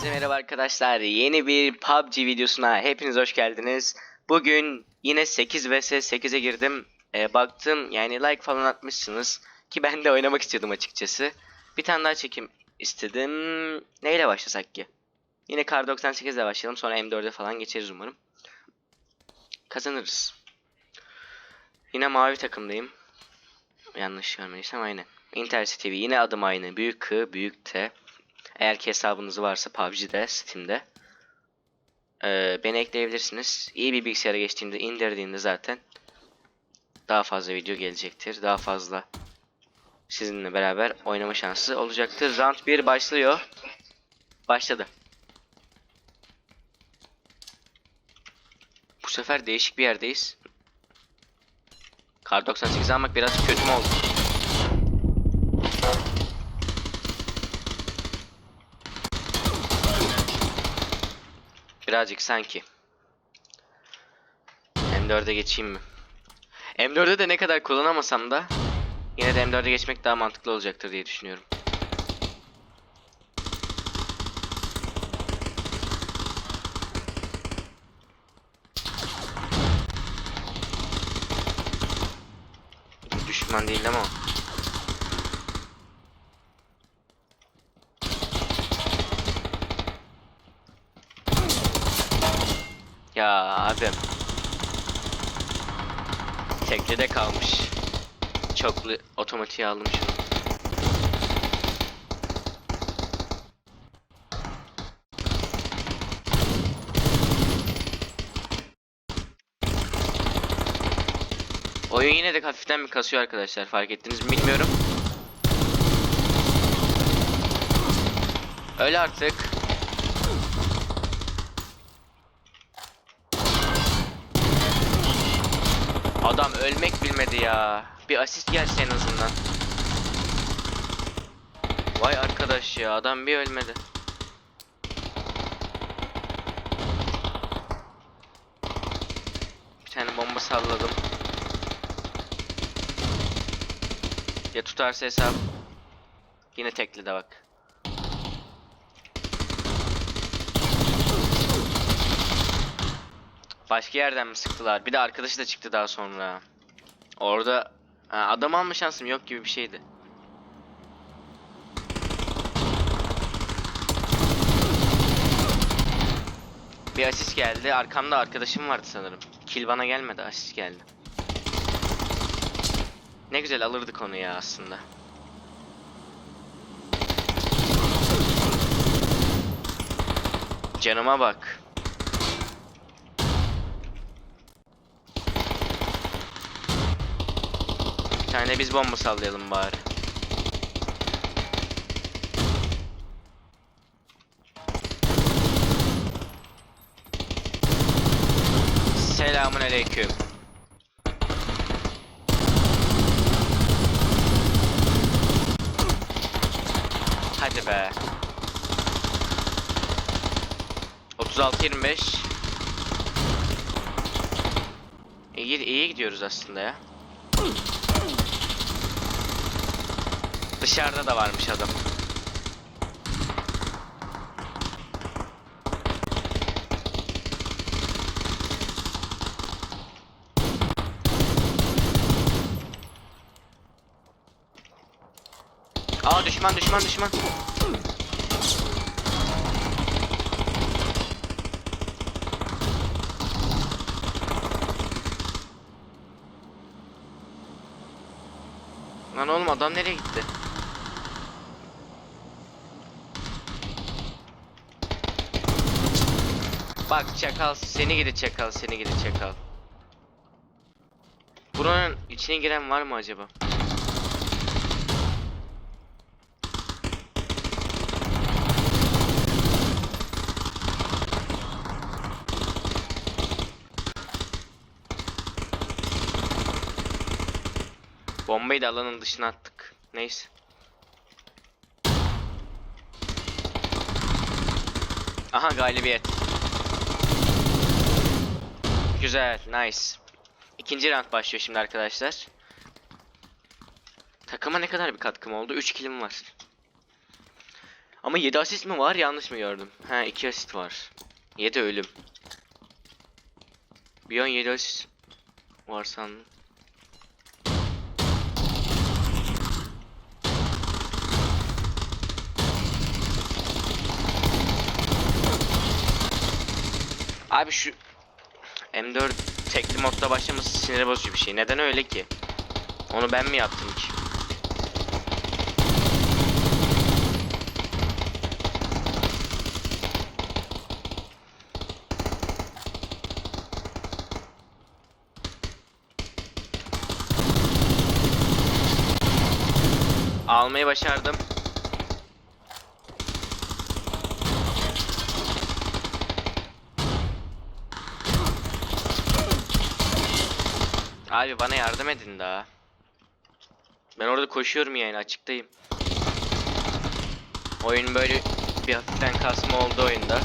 Herkese merhaba arkadaşlar. Yeni bir PUBG videosuna hepiniz hoş geldiniz. Bugün yine 8 vs 8'e girdim. Ee, baktım yani like falan atmışsınız. Ki ben de oynamak istiyordum açıkçası. Bir tane daha çekim istedim. Neyle başlasak ki? Yine Kar 98 ile başlayalım. Sonra M4'e falan geçeriz umarım. Kazanırız. Yine mavi takımdayım. Yanlış görmediysem aynen. Intercity TV yine adım aynı. Büyük K, büyük T. Eğer ki hesabınız varsa PUBG'de, Steam'de. Ee, beni ekleyebilirsiniz. İyi bir bilgisayara geçtiğimde, indirdiğinde zaten daha fazla video gelecektir. Daha fazla sizinle beraber oynama şansı olacaktır. Round 1 başlıyor. Başladı. Bu sefer değişik bir yerdeyiz. Kar 98 almak biraz kötü mü oldu? Birazcık sanki. M4'e geçeyim mi? M4'e de ne kadar kullanamasam da yine de M4'e geçmek daha mantıklı olacaktır diye düşünüyorum. Düşman değil ama. o. Ya abim. Teklide kalmış. Çoklu otomatiğe aldım şunu. Oyun yine de hafiften bir kasıyor arkadaşlar. Fark ettiniz mi bilmiyorum. Öyle artık. Adam ölmek bilmedi ya. Bir asist gelse en azından. Vay arkadaş ya adam bir ölmedi. Bir tane bomba salladım. Ya tutarsa hesap. Yine tekli de bak. Başka yerden mi sıktılar? Bir de arkadaşı da çıktı daha sonra. Orada ha, adam alma şansım yok gibi bir şeydi. Bir asist geldi. Arkamda arkadaşım vardı sanırım. Kill bana gelmedi. Asist geldi. Ne güzel alırdık onu ya aslında. Canıma bak. Bir tane biz bomba sallayalım bari. Selamun aleyküm. Hadi be. 36 25. İyi, iyi gidiyoruz aslında ya. Dışarıda da varmış adam. Aa düşman düşman düşman. Lan oğlum adam nereye gitti? Bak çakal seni gidi çakal seni gidi çakal. Buranın içine giren var mı acaba? Bombayı da alanın dışına attık. Neyse. Aha galibiyet. Güzel, nice. İkinci round başlıyor şimdi arkadaşlar. Takıma ne kadar bir katkım oldu? 3 kilim var. Ama 7 asist mi var yanlış mı gördüm? Ha 2 asist var. 7 ölüm. Bir an 7 asist var. Abi şu M4 tekli modda başlaması sinir bozucu bir şey. Neden öyle ki? Onu ben mi yaptım ki? Almayı başardım. Abi bana yardım edin daha. Ben orada koşuyorum yani açıktayım. Oyun böyle bir hafiften kasma oldu oyunda.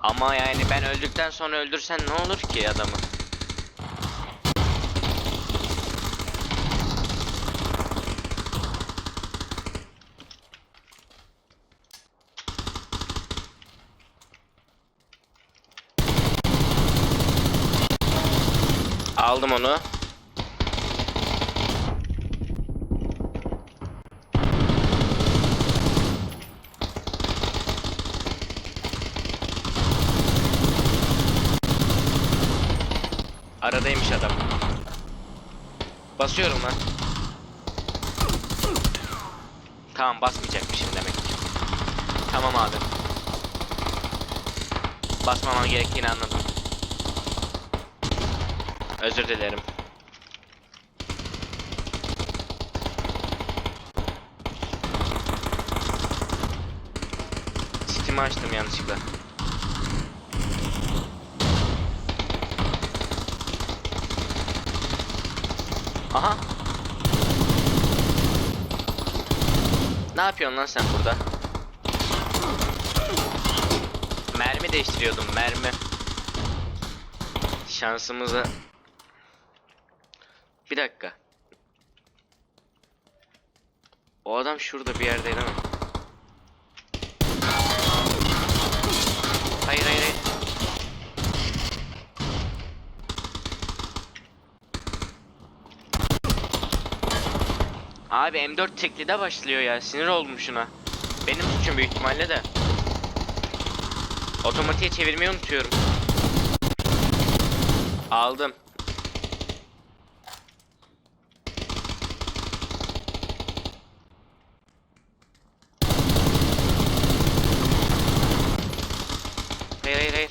Ama yani ben öldükten sonra öldürsen ne olur ki adamı? Aldım onu. Aradaymış adam. Basıyorum lan. Tamam basmayacakmışım demek. Tamam abi. Basmamam gerektiğini anladım. Özür dilerim. Steam'i açtım yanlışlıkla. Aha. Ne yapıyorsun lan sen burada? Mermi değiştiriyordum mermi. Şansımızı bir dakika. O adam şurada bir yerdeydi ama. Hayır hayır hayır. Abi M4 teklide başlıyor ya. Sinir oldum şuna. Benim suçum büyük ihtimalle de. Otomatiğe çevirmeyi unutuyorum. Aldım. Hayır hayır hayır.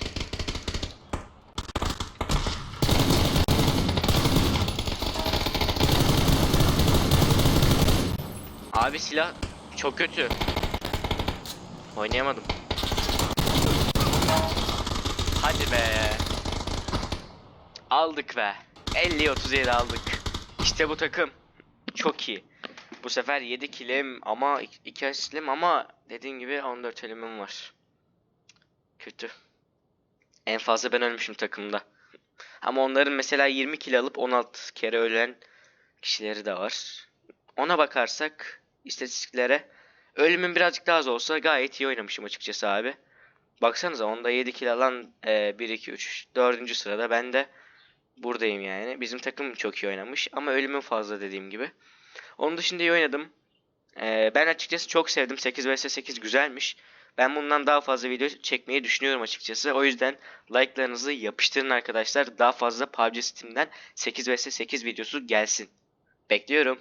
Abi silah çok kötü. Oynayamadım. Hadi be. Aldık be. 50 37 aldık. İşte bu takım. Çok iyi. Bu sefer 7 kilim ama 2 asistim ama dediğin gibi 14 elimim var. Kötü. En fazla ben ölmüşüm takımda. Ama onların mesela 20 kill alıp 16 kere ölen kişileri de var. Ona bakarsak istatistiklere ölümün birazcık daha az olsa gayet iyi oynamışım açıkçası abi. Baksanıza onda 7 kill alan e, 1 2 3 4. sırada ben de buradayım yani. Bizim takım çok iyi oynamış ama ölümün fazla dediğim gibi. Onun dışında iyi oynadım. E, ben açıkçası çok sevdim. 8 vs 8 güzelmiş. Ben bundan daha fazla video çekmeyi düşünüyorum açıkçası. O yüzden like'larınızı yapıştırın arkadaşlar. Daha fazla PUBG Steam'den 8 vs 8 videosu gelsin. Bekliyorum.